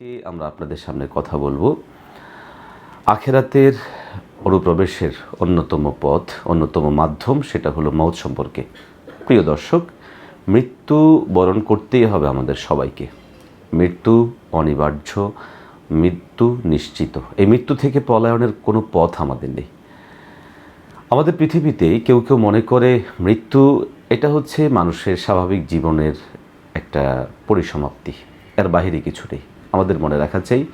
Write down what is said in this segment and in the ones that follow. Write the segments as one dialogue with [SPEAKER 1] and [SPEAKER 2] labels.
[SPEAKER 1] আজকে আমরা আপনাদের সামনে কথা বলব। আখেরাতের অনুপ্রবেশের অন্যতম পথ, অন্যতম মাধ্যম সেটা হলো মৌত সম্পর্কে। প্রিয় দর্শক, মৃত্যু বরণ করতেই হবে আমাদের সবাইকে। মৃত্যু অনিবার্য, মৃত্যু নিশ্চিত। এই মৃত্যু থেকে পলায়নের কোনো পথ আমাদের নেই। আমাদের পৃথিবীতে কেউ কেউ মনে করে মৃত্যু, এটা হচ্ছে মানুষের স্বাভাবিক জীবনের একটা পরিসমাপ্তি। এর বাহিরে কিছু নেই। আমাদের মনে রাখা চাই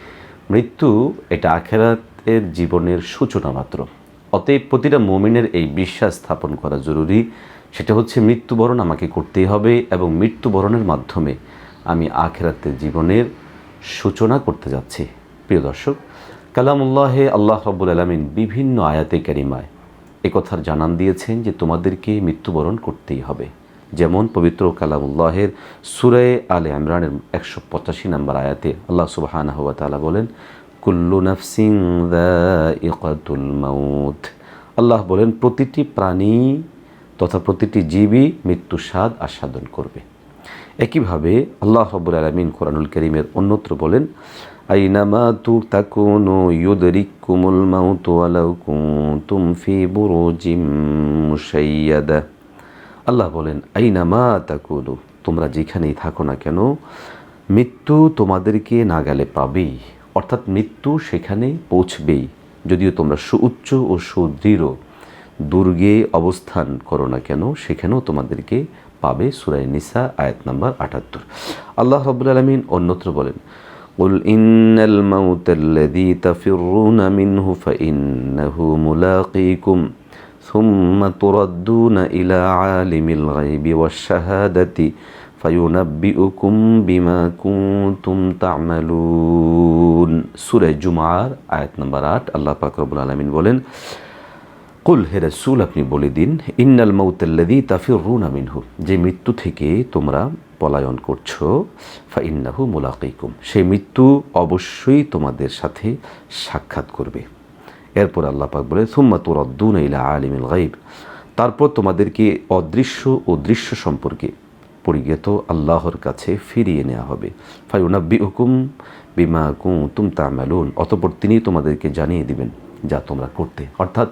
[SPEAKER 1] মৃত্যু এটা আখেরাতের জীবনের সূচনা মাত্র। অতএব প্রতিটা মমিনের এই বিশ্বাস স্থাপন করা জরুরি। সেটা হচ্ছে মৃত্যুবরণ আমাকে করতেই হবে এবং মৃত্যুবরণের মাধ্যমে আমি আখেরাতের জীবনের সূচনা করতে যাচ্ছি। প্রিয় দর্শক, কালামুল্লাহে আল্লাহ রব্বুল আলমিন বিভিন্ন আয়াতে ক্যারিমায় এ কথার জানান দিয়েছেন যে তোমাদেরকে মৃত্যুবরণ করতেই হবে। যেমন পবিত্র কালামুল্লাহের সুরে আলে ইমরানের একশো পঁচাশি নম্বর আয়াতে আল্লাহ সুবাহান তালা বলেন, কুল্লু নাফসিং মাউত। আল্লাহ বলেন, প্রতিটি প্রাণী তথা প্রতিটি জীবী মৃত্যু স্বাদ আস্বাদন করবে। একইভাবে আল্লাহ রব্বুল আলমিন কোরআনুল করিমের অন্যত্র বলেন, আইনামা তু তাকুনু ফি বুরুজিম মুশাইয়াদা। আল্লাহ বলেন আইনামা তাকুনু তোমরা যেখানেই থাকো না কেন মৃত্যু তোমাদেরকে না গেলে পাবেই অর্থাৎ মৃত্যু সেখানে পৌঁছবেই যদিও তোমরা সুউচ্চ ও সুদৃঢ় দুর্গে অবস্থান করো না কেন সেখানেও তোমাদেরকে পাবে সুরাই নিসা আয়াত নাম্বার আটাত্তর আল্লাহ রবুল আলমিন অন্যত্র বলেন قل إن الموت الذي تفرون منه فإنه ملاقيكم ثم تردون إلى عالم الغيب والشهادة فينبئكم بما كنتم تعملون سورة جمعة آيات نمبر 8 আল্লাহ পাক রব্বুল আলামিন বলেন কুল হে রসুল আপনি বলে দিন ইন্নাল মৌতাল্লাদি তাফির রুনা মিনহু যে মৃত্যু থেকে তোমরা পলায়ন করছো ফা ইন্নাহু মুলাকিকুম সেই মৃত্যু অবশ্যই তোমাদের সাথে সাক্ষাৎ করবে এরপর আল্লাহ পাক বলে সুম্মা তুরদ্দুন ইলা আলিমিল গাইব তারপর তোমাদেরকে অদৃশ্য ও দৃশ্য সম্পর্কে পরিজ্ঞাত আল্লাহর কাছে ফিরিয়ে নেওয়া হবে। ফাইউনাব্বি হুকুম বিমা কুম তামালুন। অতপর তিনি তোমাদেরকে জানিয়ে দিবেন যা তোমরা করতে। অর্থাৎ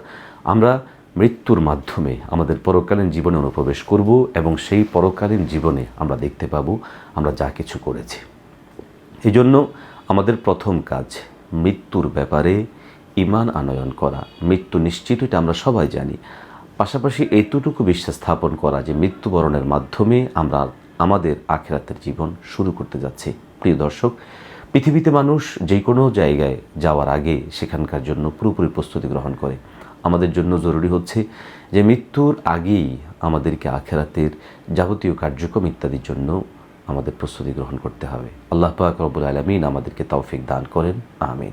[SPEAKER 1] আমরা মৃত্যুর মাধ্যমে আমাদের পরকালীন জীবনে অনুপ্রবেশ করব এবং সেই পরকালীন জীবনে আমরা দেখতে পাবো আমরা যা কিছু করেছি। এই জন্য আমাদের প্রথম কাজ মৃত্যুর ব্যাপারে ইমান আনয়ন করা, মৃত্যু নিশ্চিত এটা আমরা সবাই জানি। পাশাপাশি এইটুকু বিশ্বাস স্থাপন করা যে মৃত্যুবরণের মাধ্যমে আমরা আমাদের আখেরাতের জীবন শুরু করতে যাচ্ছি। প্রিয় দর্শক, পৃথিবীতে মানুষ যে কোনো জায়গায় যাওয়ার আগে সেখানকার জন্য পুরোপুরি প্রস্তুতি গ্রহণ করে। আমাদের জন্য জরুরি হচ্ছে যে মৃত্যুর আগেই আমাদেরকে আখেরাতের যাবতীয় কার্যক্রম ইত্যাদির জন্য আমাদের প্রস্তুতি গ্রহণ করতে হবে। আল্লাহ পাক রব্বুল আলমিন আমাদেরকে তৌফিক দান করেন। আমিন।